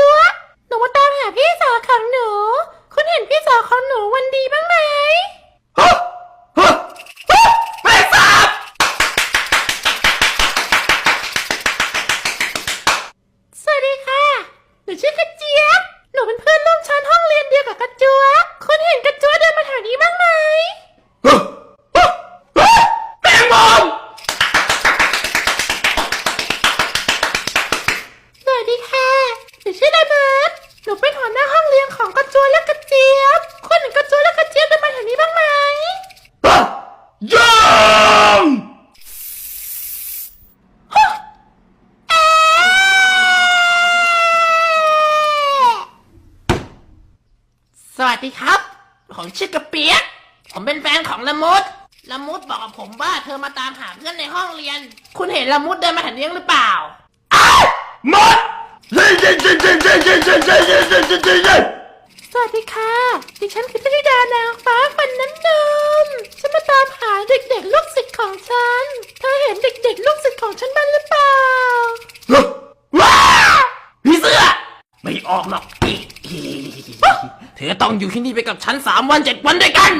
จัวหนูมาตามหาพี่สาวของหนู คุณเห็นพี่สาวของหนูวันดีบ้าง นูชื่อไดร์นหนูเป็นหัวหน้าห้องเรียนของกระจวและกระเจี๊ยบ คนหนึ่งกระจวและกระเจี๊ยบเป็นมาแถวนี้บ้างไหมยังสวัสดีครับ ผมชื่อกระเปียก ผมเป็นแฟนของละมุด ละมุดบอกกับผมว่าเธอมาตามหาเพื่อนในห้องเรียน คุณเห็นละมุดเดินมาแถวนี้หรือเปล่าอ้า สวัสดีค่ะ ดิฉันคือพธิดานางฟ้าฟันน้ำนม ฉันมาตามหาเด็กๆลูกศิษย์ของฉัน เธอเห็นเด็กๆลูกศิษย์ของฉันบ้างหรือเปล่า ว้าพี่เสื้อไม่ออกหรอกเธอต้องอยู่ที่นี่ไปกับฉันสามวันเจ็ดวันด้วยกัน